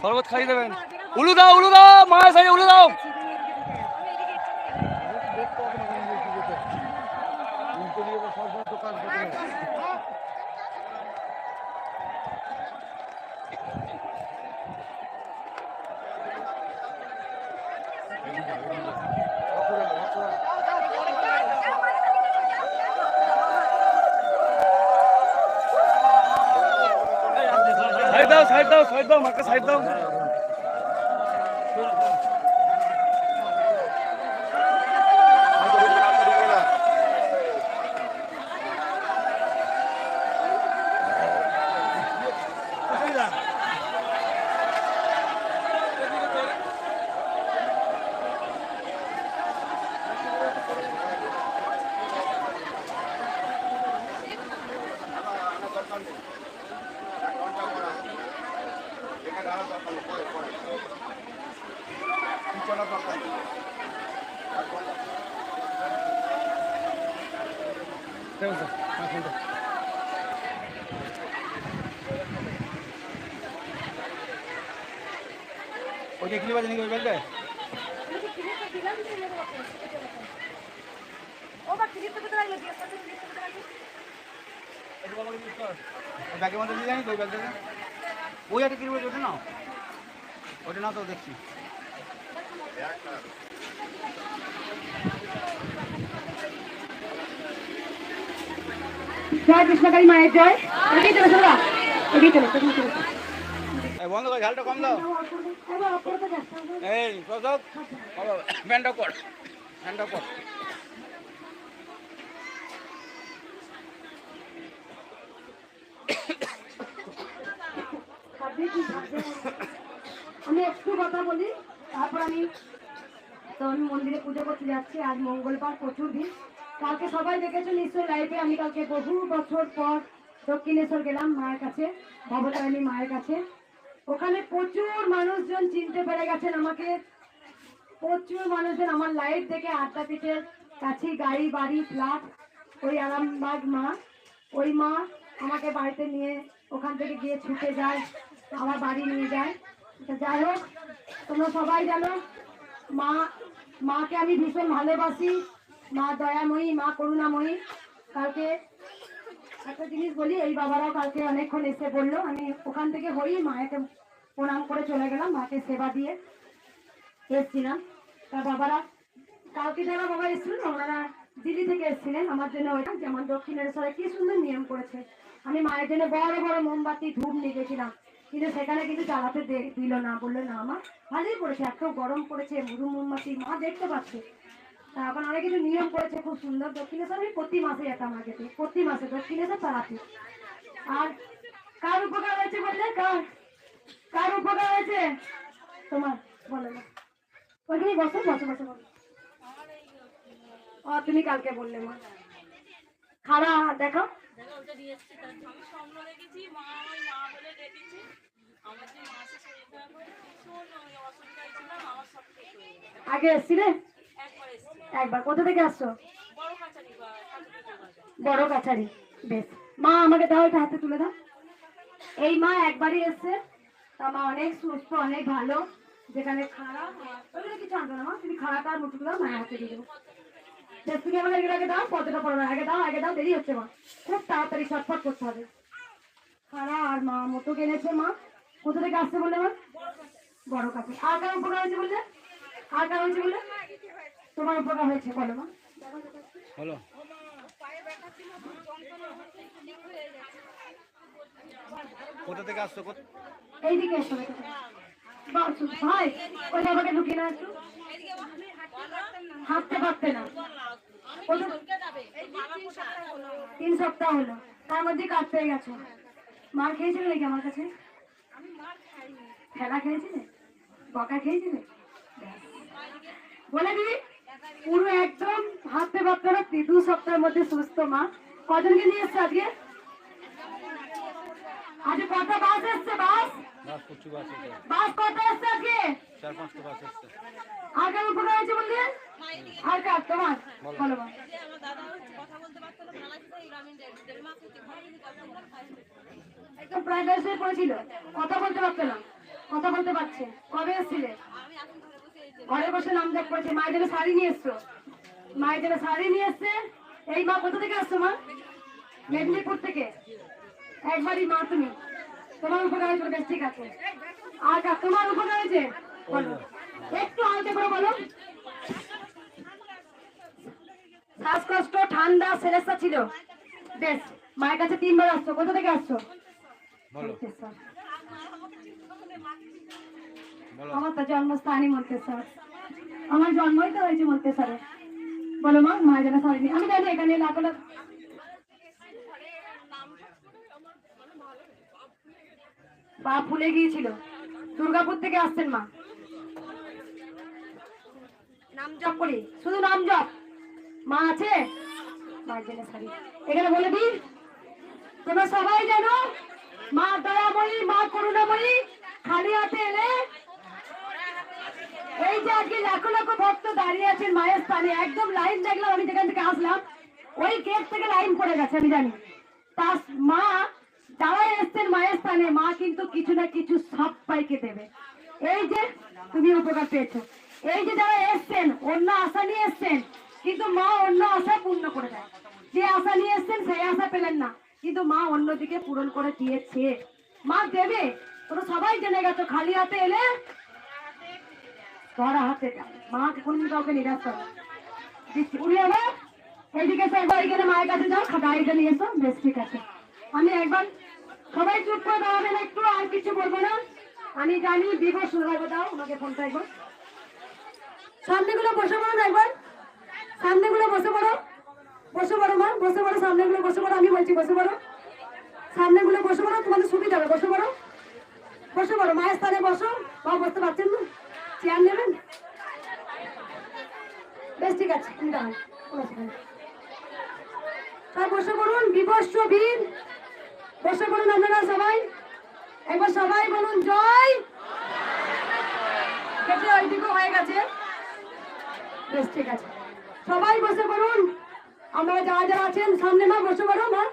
শরবত খাই দেবেন উলু দাও উলু দাও মায়ের সাইডে উলু দাও সাইড দাও সাইড দাও সাইড দাও মাকে সাইড দাও ওই দেখলি বাজে নাকি ওই বেলটা ব্যাগের মধ্যে নিয়ে জানি ওই ব্যাগটাকে ওই একটা কিনবে ওটা নাও ওটা না তো দেখছি জয় মায়ের জয়। চলে চলো এগিয়ে চলে এগিয়ে চলে এই বন্ধ করে ঝালটা কম দাও। এই প্রসাদ ফ্যানটা কর ফ্যানটা কর আমি একটু কথা বলি তারপর আমি তো আমি মন্দিরে পুজো করতে যাচ্ছি আজ মঙ্গলবার প্রচুর দিন কালকে সবাই দেখেছ নিশ্চয় লাইভে আমি কালকে বহু বছর পর দক্ষিণেশ্বর গেলাম মায়ের কাছে, ভবতারিণী মায়ের কাছে। ওখানে প্রচুর মানুষজন চিনতে পেরে গেছেন আমাকে। প্রচুর মানুষজন আমার লাইভ দেখে আড্ডা পিঠের কাছেই গাড়ি, বাড়ি ফ্ল্যাট ওই আরামবাগ মা, ওই মা আমাকে বাড়িতে নিয়ে ওখান থেকে গিয়ে ছুটে যায়, আমার বাড়ি নিয়ে যায়। যাই হোক, তোমরা সবাই জানো, মা, মাকে আমি ভীষণ ভালোবাসি। মা দয়াময়ী, মা করুণাময়ী। কালকে একটা জিনিস বলি, এই বাবারাও কালকে অনেকক্ষণ এসে বলল, আমি ওখান থেকে হই, মায়েকে প্রণাম করে চলে গেলাম, মাকে সেবা দিয়ে এসছিলাম। তা বাবারা, কালকে যারা বাবা এসেছিলেন, ওনারা দিল্লি থেকে এসেছিলেন, আমার জন্য ওইটা যেমন দক্ষিণেশ্বরে কি সুন্দর নিয়ম করেছে। আমি মায়ের জন্য বড় বড় মোমবাতি, ধূপ নিয়ে গেছিলাম কিন্তু সেখানে কিন্তু চালাতে দিল না, বলল, না আমার ভালোই পড়েছে এত গরম পড়েছে মুরু মোমবাতি, মা দেখতে পাচ্ছে। এখন অনেক কিছু নিয়ম করেছে খুব সুন্দর। দক্ষিণেশ্বর আমি প্রতি মাসে যেতাম আগে প্রতি মাসে দক্ষিণেশ্বর তারাতে আর কার উপকার হয়েছে বললে? কার? কার উপকার হয়েছে? তোমার বলো না। ওইখানে বসো বসো বসো বলো ও তুমি কালকে বললে মা। খারা দেখো আগে এসছি। তার বলে একবার। কোথা থেকে আসছো? বড় কাছারি বেশ। মা আমাকে দাও এটা হাতে তুলে দাও। এই মা একবারই এসছে। তা মা অনেক সুস্থ অনেক ভালো। যেখানে খাড়া ওইগুলো কিছু আনতো না মা। তুমি খাড়াটা আর মুটুগুলো মায়ের হাতে দিয়ে দেবো। বেশ তুমি আমাকে এগুলো আগে দাও কতটা পড়বে আগে দাও আগে দাও দেরি হচ্ছে মা। খুব তাড়াতাড়ি ছটফট করতে হবে। খাড়া আর মা মতো কিনেছে মা? কোথা থেকে আসছে বললে মা? বড় কাছে আর কার উপকার হয়েছে বললে? আর কার হয়েছে বললে? তোমার উপকার হয়েছে বলো মা? বলো। কোথা থেকে আসছো? এইদিকে এসো বাস, ভাই। ওই বাবাকে ঢুকিয়ে না একটু হাঁটতে পারতে না। তিন সপ্তাহ হলো। তার মধ্যে কাজ পেয়ে গেছো। মার খেয়েছিলে নাকি আমার কাছে? খেলা খেয়েছিলে? বকা খেয়েছিলে? বলে দিবি? পুরো একদম হাঁটতে পারতে না দু সপ্তাহের মধ্যে সুস্থ মা। কজনকে নিয়ে এসছে আজকে? আজকে কটা বাস এসছে বাস? বাস এসছে। আজকে? চার পাঁচটা বাস এসছে। আর কার উপকার হয়েছে বললে? আর কার? তোমার? বলো। মা যে আমার দাদা কথা বলতে না কথা হয়ে পড়েছিল বলতে পারতো না। কথা বলতে পারছে। কবে এসেছিলে? ঘরে বসে নাম দেখ করেছে মায়ের জন্য শাড়ি নিয়ে এসছো? মায়ের জন্য শাড়ি নিয়ে এসছে? এই মা কোথা থেকে আসছো মা? মেদিনীপুর থেকে। একবারই মা তুমি। তোমার উপকার হয়েছে বেশ ঠিক আছে। আর তোমার উপকার হয়েছে? বলো। একটু আলতে করে বলো। শ্বাসকষ্ট ঠান্ডা সেরেসা ছিল। বেশ মায়ের কাছে তিনবার আসছো। কোথা থেকে আসছো? বলো। বলো আমার তো জন্মস্থানই আমার জন্মই তো হয়েছে বলো মা জন্য শাড়ি নিয়ে- আমি জানি এখানে গিয়েছিল। দুর্গাপুর থেকে আসছেন মা। নাম জপ করি। শুধু নাম জপ। মা আছে? এখানে বলে দিই, তোমরা সবাই জানো, মা দয়াময়ী, মা করুণাময়ী, খালি হাতে এলে এই যে আজকে লাখো লাখো ভক্ত দাঁড়িয়ে আছেন মায়ের স্থানে, একদম লাইন দেখলাম আমি যেখান থেকে আসলাম, ওই গেট থেকে লাইন পড়ে গেছে, আমি জানি। মা এসছেন মায়ের স্থানে, মা কিন্তু কিছু না কিছু পাইকে দেবে। এই যে তুমি উপকার পেয়েছ। এই যে যারা এসছেন, অন্য আশা নিয়ে এসছেন, কিন্তু মা অন্য আশা পূর্ণ করে দেয়। যে আশা নিয়ে এসছেন, সেই আশা পেলেন না। কিন্তু মা অন্যদিকে পূরণ করে দিয়েছে। মা দেবে, তোমরা সবাই জেনে গেছো, খালি হাতে এলে আমি একবার সবাই চুপ করে দাঁড়াবেন একটু, আর কিছু বলব না। আমি জানি ফোনটা একবার। সামনেগুলো বসে পড়ো বসে পড়ো। বসে পড়ো মা, বসে পড়ো, সামনেগুলো বসে পড়ো। আমি বলছি, বসে পড়ো। সামনেগুলো বসে পড়ো, তোমাদের সুবিধা হবে বসে পড়ো। বসে পড়ো, মায়ের স্থানে বসো। মা বসতে পারছেন না। চেয়ার নেবেন? বেশ, ঠিক আছে দাঁড়ান বসে পড়ুন বিবস্ব বীর বসে পড়ুন আপনারা সবাই। একবার সবাই বলুন, জয়! কেটে হয়ে গেছে। বেশ, ঠিক আছে। সবাই বসে পড়ুন। আপনারা যারা যারা আছেন, সামনে মা, বসে পড়ো, মা।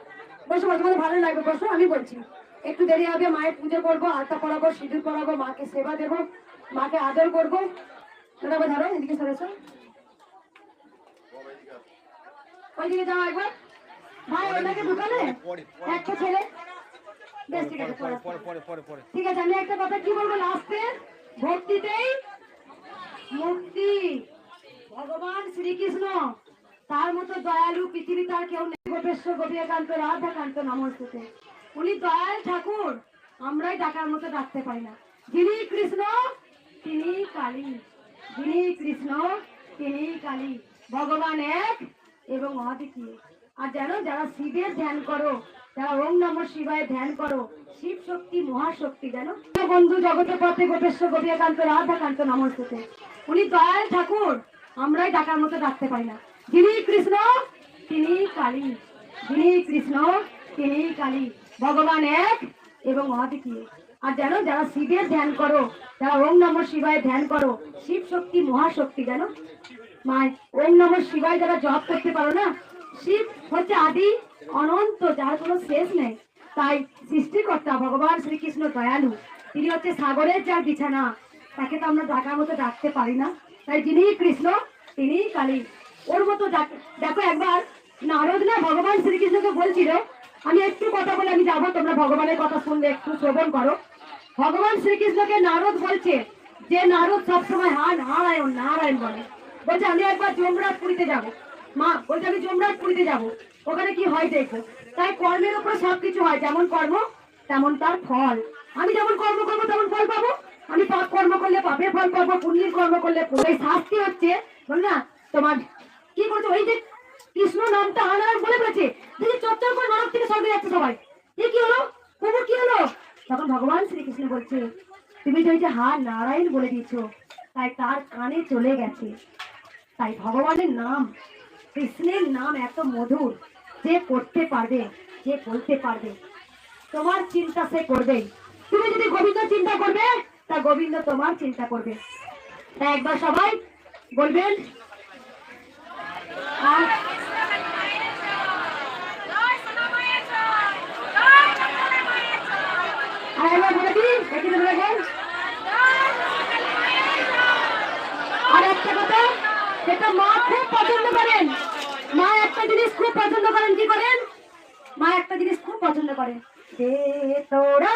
বসে পড়ো তোমাদের ভালো লাগবে, বসো, আমি বলছি। একটু দেরি হবে, মায়ের পুজো করব, আলতা পড়াবো সিঁদুর পড়াবো মাকে সেবা দেবো। মাকে আদর করব। তোরা ধরো এদিকে সরেছো ওইদিকে যাও একবার। ভাই ওনাকে একটা ছেলে? বেশ ঠিক আছে ঠিক আমি একটা কথা কি বলব লাস্টে? ভক্তিতেই মুক্তি। ভগবান শ্রীকৃষ্ণ তার মতো দয়ালু পৃথিবী তার কেউ নেই। গোপেশ্বর গোপিকান্ত রাধাকান্ত নমস্তুতে উনি দয়াল ঠাকুর আমরাই ডাকার মতো ডাকতে পারি না। যিনি কৃষ্ণ কালী। যিনি কৃষ্ণ, তিনি কালী। ভগবান এক এবং অদ্বিতীয়। আর জানো যারা শিবের ধ্যান করো, যারা ওম নম শিবায় ধ্যান করো, শিব শক্তি মহাশক্তি জানো বন্ধু জগতে পথে গোপেশ্বর গোপিকান্ত, রাধাকান্ত নমস্তুতে। উনি দয়াল ঠাকুর, আমরাই ডাকার মতো ডাকতে পারি না। যিনি কৃষ্ণ, তিনি কালী। যিনি কৃষ্ণ, তিনি কালী। ভগবান এক এবং অদ্বিতীয় আর জানো, যারা শিবের ধ্যান করো, যারা ওম নম শিবায় ধ্যান করো, শিব শক্তি মহাশক্তি জানো? মায়, ওম নম শিবায় যারা জপ করতে পারো না, শিব হচ্ছে আদি, অনন্ত, যার কোনো শেষ নেই। তাই সৃষ্টিকর্তা ভগবান শ্রীকৃষ্ণ দয়ালু, তিনি হচ্ছে সাগরের যার বিছানা। তাকে তো আমরা ডাকার মতো ডাকতে পারি না। তাই যিনি কৃষ্ণ, তিনি কালী। ওর মতো দেখো একবার, নারদ না ভগবান শ্রীকৃষ্ণকে বলছিল আমি একটু কথা বলে আমি যাব, তোমরা ভগবানের কথা শুনলে একটু শ্রবণ করো। ভগবান শ্রীকৃষ্ণকে নারদ বলছে, যে নারদ সবসময় হা নারায়ণ নারায়ণ বলে। বলছে, আমি একবার যমরাজ পুরীতে যাব। মা, বলছে, আমি যমরাজ পুরীতে যাব। ওখানে কি হয় দেখো? তাই কর্মের উপরে সবকিছু হয়। যেমন কর্ম, তেমন তার ফল। আমি যেমন কর্ম করব, তেমন ফল পাবো। আমি পাপ কর্ম করলে পাপের ফল পাবো, পুণ্যের কর্ম করলে শাস্তি হচ্ছে, বল না তোমার কি করছ ওই যে কৃষ্ণ নামটা আনার বলে ফেলেছে দেখি চর্চা স্বর্গে যাচ্ছে সবাই। এ কি হলো? প্রভু কি হলো? তখন ভগবান শ্রীকৃষ্ণ বলছে, তুমি ওই যে হা নারায়ণ বলে দিয়েছ, তাই তার কানে চলে গেছে। তাই ভগবানের নাম, কৃষ্ণের নাম এত মধুর, যে করতে পারবে, যে বলতে পারবে। তোমার চিন্তা সে করবে। তুমি যদি গোবিন্দ চিন্তা করবে, তা তা গোবিন্দ তোমার চিন্তা করবে। তাই একবার সবাই বলবেন, আর আর একটা কথা যেটা মা খুব পছন্দ করেন। মা একটা জিনিস খুব পছন্দ করেন, কি করেন? মা একটা জিনিস খুব পছন্দ করেন। দে তোরা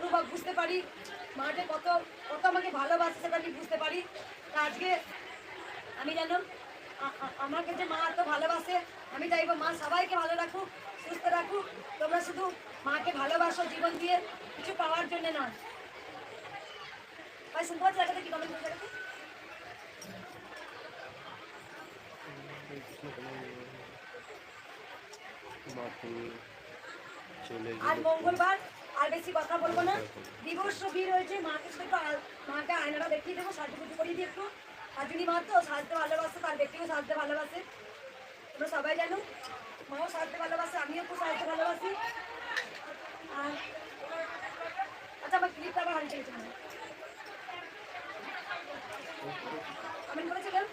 অনুভব বুঝতে পারি মাকে কত কত আমাকে ভালোবাসে সেটা আমি বুঝতে পারি। তা আজকে আমি আ- আমাকে যে মা এত ভালোবাসে আমি চাইব মা সবাইকে ভালো রাখুক সুস্থ রাখুক। তোমরা শুধু মাকে ভালোবাসো জীবন দিয়ে কিছু পাওয়ার জন্য নয়। ভাই শুনতে পাচ্ছি দেখাতে কি কমেন্ট করে দেখাতে? আজ মঙ্গলবার আর বেশি কথা বলব না। দিবস ভিড় হয়েছে মাকে শুধু মাকে আয়নাটা দেখিয়ে দেবো, সাজুগুজু করিয়ে দিই একটু। সাজুনি মা তো সাজতে ভালোবাসে, তার ব্যক্তিও সাজতে ভালোবাসে। তোমরা সবাই জানো, মাও সাজতে ভালোবাসে, আমিও খুব সাজতে ভালোবাসি। আর আচ্ছা আমার ক্লিপটা আবার হারিয়ে গেছে কমেন্ট করেছে কেউ